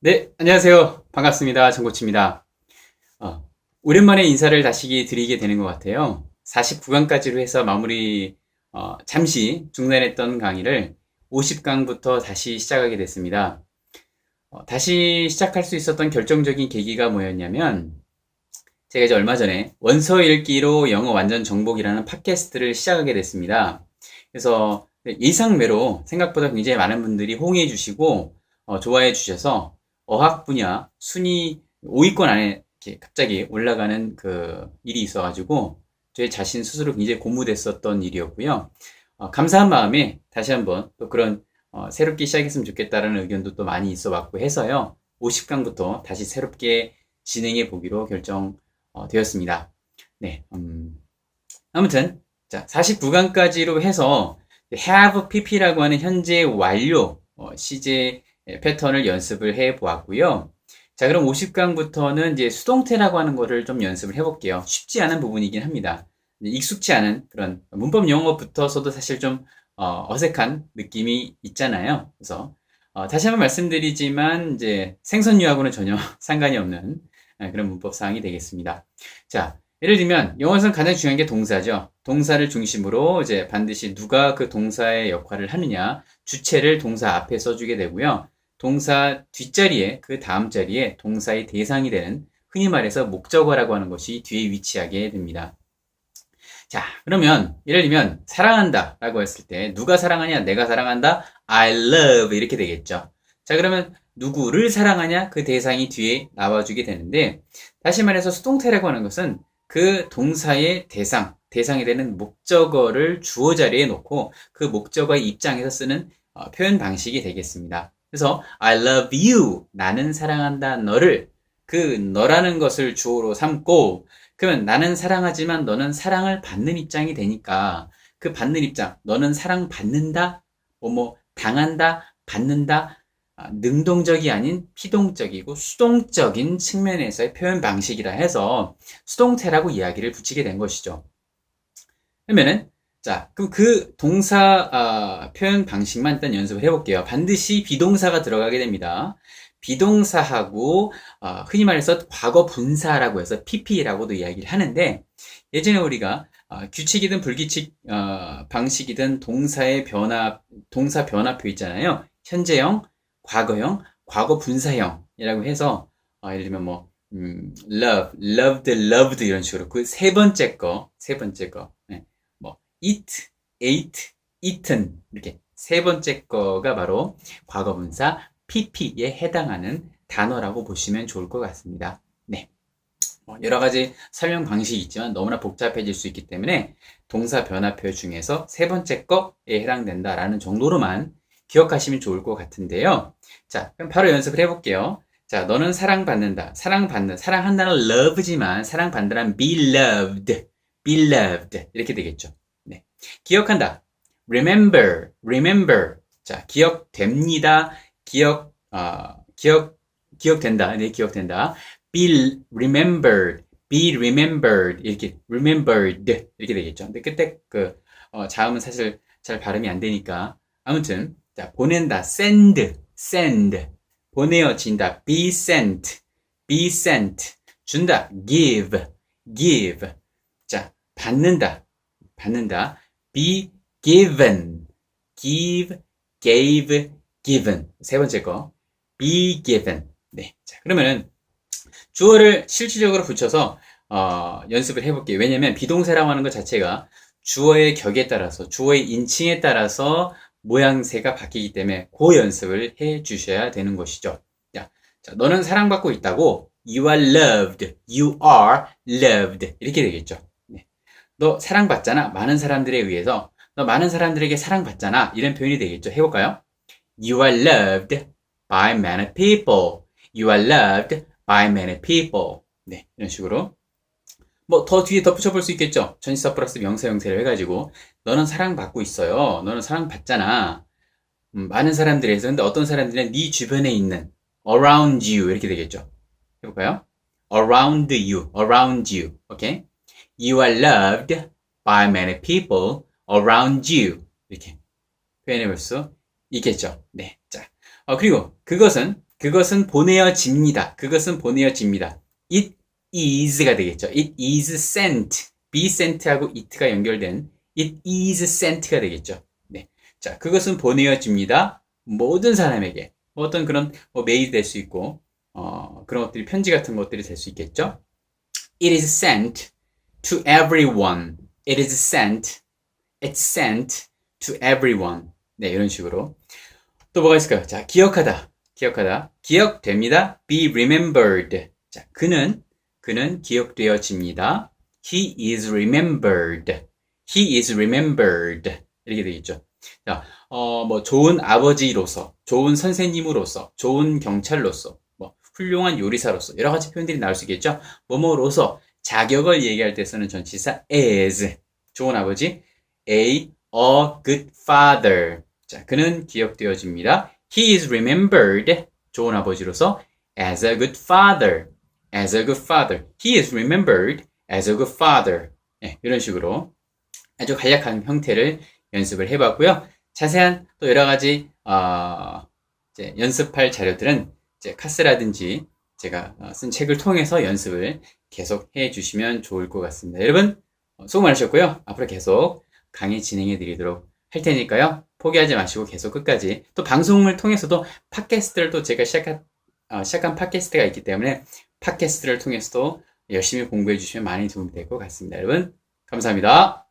네, 안녕하세요. 반갑습니다. 정고치입니다. 어, 오랜만에 인사를 다시 드리게 되는 것 같아요. 49강까지로 해서 마무리, 어, 잠시 중단했던 강의를 50강부터 다시 시작하게 됐습니다. 어, 다시 시작할 수 있었던 결정적인 계기가 뭐였냐면, 제가 이제 얼마 전에 원서 읽기로 영어 완전 정복이라는 팟캐스트를 시작하게 됐습니다. 그래서 예상외로 생각보다 굉장히 많은 분들이 호응해 주시고, 어, 좋아해 주셔서 어학 분야 순위 5위권 안에 이렇게 갑자기 올라가는 그 일이 있어가지고 제 자신 스스로 굉장히 고무됐었던 일이었고요. 어, 감사한 마음에 다시 한번 또 그런 어, 새롭게 시작했으면 좋겠다라는 의견도 또 많이 있어 왔고 해서요. 50강부터 다시 새롭게 진행해 보기로 결정되었습니다. 네, 음, 아무튼 자 49강까지로 해서 have pp라고 하는 현재 완료 어, 시제 패턴을 연습을 해 보았고요. 자, 그럼 50강부터는 이제 수동태라고 하는 거를 좀 연습을 해 볼게요. 쉽지 않은 부분이긴 합니다. 익숙치 않은 그런 문법 용어부터서도 사실 좀 어, 색한 느낌이 있잖아요. 그래서 어, 다시 한번 말씀드리지만 이제 생선유하고는 전혀 상관이 없는 네, 그런 문법 사항이 되겠습니다. 자, 예를 들면 영어에서는 가장 중요한 게 동사죠. 동사를 중심으로 이제 반드시 누가 그 동사의 역할을 하느냐 주체를 동사 앞에 써주게 되고요. 동사 뒷자리에 그 다음 자리에 동사의 대상이 되는 흔히 말해서 목적어라고 하는 것이 뒤에 위치하게 됩니다. 자, 그러면 예를 들면 사랑한다 라고 했을 때 누가 사랑하냐? 내가 사랑한다. I love 이렇게 되겠죠. 자, 그러면 누구를 사랑하냐? 그 대상이 뒤에 나와주게 되는데 다시 말해서 수동태라고 하는 것은 그 동사의 대상, 대상이 되는 목적어를 주어 자리에 놓고 그 목적어의 입장에서 쓰는 어, 표현 방식이 되겠습니다. 그래서 I love you 나는 사랑한다 너를 그 너라는 것을 주어로 삼고 그러면 나는 사랑하지만 너는 사랑을 받는 입장이 되니까 그 받는 입장 너는 사랑 받는다 뭐 뭐 당한다 받는다 아, 능동적이 아닌 피동적이고 수동적인 측면에서의 표현 방식이라 해서 수동태라고 이야기를 붙이게 된 것이죠. 그러면은 자, 그럼 그 동사 어, 표현 방식만 일단 연습을 해볼게요. 반드시 비동사가 들어가게 됩니다. 비동사하고 어, 흔히 말해서 과거 분사라고 해서 PP라고도 이야기를 하는데 예전에 우리가 어, 규칙이든 불규칙 어, 방식이든 동사의 변화 동사 변화표 있잖아요. 현재형, 과거형, 과거 분사형이라고 해서 어, 예를 들면 뭐 음, love, loved, loved 이런 식으로 그 세 번째 거, 세 번째 거 eat, ate, eaten 이렇게 세 번째 거가 바로 과거분사 pp에 해당하는 단어라고 보시면 좋을 것 같습니다. 네. 뭐 여러 가지 설명 방식이 있지만 너무나 복잡해질 수 있기 때문에 동사 변화표 중에서 세 번째 거에 해당된다라는 정도로만 기억하시면 좋을 것 같은데요. 자, 그럼 바로 연습을 해볼게요. 자, 너는 사랑받는다. 사랑받는, 사랑한다는 love지만 사랑받는다는 be loved, be loved 이렇게 되겠죠. 기억한다. remember, remember. 자, 기억됩니다. 기억, 어, 기억, 기억된다. 네, 기억된다. be remembered, be remembered. 이렇게, remembered. 이렇게 되겠죠. 근데 그때 그, 어, 자음은 사실 잘 발음이 안 되니까. 아무튼, 자, 보낸다. send, send. 보내어진다. be sent, be sent. 준다. give, give. 자, 받는다. 받는다. Be given, give, gave, given. 세 번째 거. be given. 네. 자, 그러면은 주어를 실질적으로 붙여서 어, 연습을 해볼게요. 왜냐면 비동사라고 하는 것 자체가 주어의 격에 따라서 주어의 인칭에 따라서 모양새가 바뀌기 때문에 그 연습을 해 주셔야 되는 것이죠. 자, 자, 너는 사랑받고 있다고 you are loved, you are loved 이렇게 되겠죠. 너 사랑받잖아. 많은 사람들에 의해서. 너 많은 사람들에게 사랑받잖아. 이런 표현이 되겠죠. 해볼까요? You are loved by many people. You are loved by many people. 네, 이런 식으로. 뭐 더 뒤에 덧붙여 볼 수 있겠죠. 전치사 플러스 명사 형태를 해가지고 너는 사랑받고 있어요. 너는 사랑받잖아. 음, 많은 사람들에서 근데 어떤 사람들은 네 주변에 있는 around you 이렇게 되겠죠. 해볼까요? around you, around you. 오케이? You are loved by many people around you. 이렇게 표현해 볼수 있겠죠. 네. 자. 어, 그리고 그것은 그것은 보내어집니다. 그것은 보내어집니다. It is가 되겠죠. It is sent. be sent하고 it가 연결된 it is sent가 되겠죠. 네. 자, 그것은 보내어집니다. 모든 사람에게. 뭐 어떤 그런 뭐 메일이 될 수 있고, 어, 그런 것들이 편지 같은 것들이 될 수 있겠죠. It is sent to everyone. It is sent. It's sent to everyone. 네, 이런 식으로. 또 뭐가 있을까요? 자, 기억하다. 기억하다. 기억됩니다. be remembered. 자, 그는, 그는 기억되어집니다. He is remembered. He is remembered. 이렇게 되겠죠. 자, 어, 뭐, 좋은 아버지로서, 좋은 선생님으로서, 좋은 경찰로서, 뭐, 훌륭한 요리사로서, 여러 가지 표현들이 나올 수 있겠죠. 뭐뭐로서, 자격을 얘기할 때 쓰는 전치사 as. 좋은 아버지. A, a good father. 자, 그는 기억되어집니다. He is remembered. 좋은 아버지로서 as a good father. as a good father. He is remembered as a good father. 네, 이런 식으로 아주 간략한 형태를 연습을 해봤고요. 자세한 또 여러 가지 어, 연습할 자료들은 이제 카스라든지 제가 어, 쓴 책을 통해서 연습을 계속 해 주시면 좋을 것 같습니다. 여러분 어, 수고 많으셨고요. 앞으로 계속 강의 진행해 드리도록 할 테니까요. 포기하지 마시고 계속 끝까지 또 방송을 통해서도 팟캐스트를 또 제가 시작한 어, 시작한 팟캐스트가 있기 때문에 팟캐스트를 통해서도 열심히 공부해 주시면 많이 도움이 될 것 같습니다. 여러분 감사합니다.